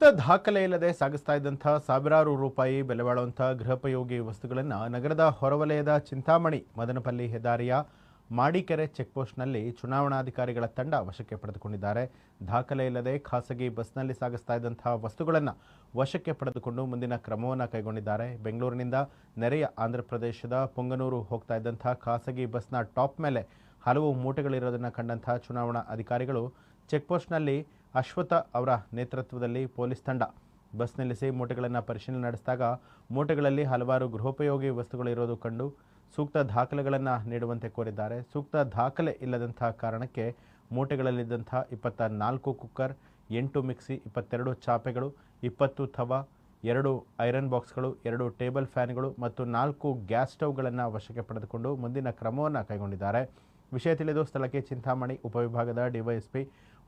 ದಾಖಲೆ ಇಲ್ಲದೆ ಸಾಗಿಸ್ತಾ ಇದ್ದಂಥ ಸಾವಿರಾರು ರೂಪಾಯಿ ಬೆಲೆ ಬಾಳುವಂಥ ಗೃಹೋಪಯೋಗಿ ವಸ್ತುಗಳನ್ನು ನಗರದ ಹೊರವಲಯದ ಚಿಂತಾಮಣಿ, ಮದನಪಲ್ಲಿ ಹೆದ್ದಾರಿಯ ಮಾಡಿಕೆರೆ ಚೆಕ್ಪೋಸ್ಟ್ನಲ್ಲಿ ಚುನಾವಣಾಧಿಕಾರಿಗಳ ತಂಡ ವಶಕ್ಕೆ ಪಡೆದುಕೊಂಡಿದ್ದಾರೆ. ದಾಖಲೆ ಇಲ್ಲದೆ ಖಾಸಗಿ ಬಸ್ನಲ್ಲಿ ಸಾಗಿಸ್ತಾ ಇದ್ದಂಥ ವಸ್ತುಗಳನ್ನು ವಶಕ್ಕೆ ಪಡೆದುಕೊಂಡು ಮುಂದಿನ ಕ್ರಮವನ್ನು ಕೈಗೊಂಡಿದ್ದಾರೆ. ಬೆಂಗಳೂರಿನಿಂದ ನೆರೆಯ ಆಂಧ್ರಪ್ರದೇಶದ ಪೊಂಗನೂರು ಹೋಗ್ತಾ ಇದ್ದಂಥ ಖಾಸಗಿ ಬಸ್ನ ಟಾಪ್ ಮೇಲೆ ಹಲವು ಮೂಟೆಗಳಿರೋದನ್ನು ಕಂಡಂಥ ಚುನಾವಣಾ ಅಧಿಕಾರಿಗಳು ಚೆಕ್ಪೋಸ್ಟ್ನಲ್ಲಿ ಅಶ್ವಥ ಅವರ ನೇತೃತ್ವದಲ್ಲಿ ಪೊಲೀಸ್ ತಂಡ ಬಸ್ ನಿಲ್ಲಿಸಿ ಮೂಟೆಗಳನ್ನು ಪರಿಶೀಲನೆ ನಡೆಸಿದಾಗ ಮೂಟೆಗಳಲ್ಲಿ ಹಲವಾರು ಗೃಹೋಪಯೋಗಿ ವಸ್ತುಗಳು ಇರೋದು ಕಂಡು ಸೂಕ್ತ ದಾಖಲೆಗಳನ್ನು ನೀಡುವಂತೆ ಕೋರಿದ್ದಾರೆ. ಸೂಕ್ತ ದಾಖಲೆ ಇಲ್ಲದಂಥ ಕಾರಣಕ್ಕೆ ಮೂಟೆಗಳಲ್ಲಿದ್ದಂಥ ಇಪ್ಪತ್ತ ನಾಲ್ಕು ಕುಕ್ಕರ್, ಎಂಟು ಮಿಕ್ಸಿ, ಇಪ್ಪತ್ತೆರಡು ಚಾಪೆಗಳು, ಇಪ್ಪತ್ತು ತವ, ಎರಡು ಐರನ್ ಬಾಕ್ಸ್ಗಳು, ಎರಡು ಟೇಬಲ್ ಫ್ಯಾನ್ಗಳು ಮತ್ತು ನಾಲ್ಕು ಗ್ಯಾಸ್ ಸ್ಟವ್ಗಳನ್ನು ವಶಕ್ಕೆ ಪಡೆದುಕೊಂಡು ಮುಂದಿನ ಕ್ರಮವನ್ನು ಕೈಗೊಂಡಿದ್ದಾರೆ. ವಿಷಯ ತಿಳಿದು ಸ್ಥಳಕ್ಕೆ ಚಿಂತಾಮಣಿ ಉಪವಿಭಾಗದ ಡಿವೈಎಸ್ಪಿ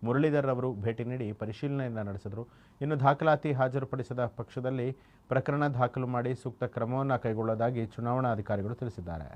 ಮುರಳೀಧರ್ ಅವರು ಭೇಟಿ ನೀಡಿ ಪರಿಶೀಲನೆಯನ್ನು ನಡೆಸಿದರು. ಇನ್ನು ದಾಖಲಾತಿ ಹಾಜರುಪಡಿಸದ ಪಕ್ಷದಲ್ಲಿ ಪ್ರಕರಣ ದಾಖಲು ಮಾಡಿ ಸೂಕ್ತ ಕ್ರಮವನ್ನು ಕೈಗೊಳ್ಳುವುದಾಗಿ ಚುನಾವಣಾಧಿಕಾರಿಗಳು ತಿಳಿಸಿದ್ದಾರೆ.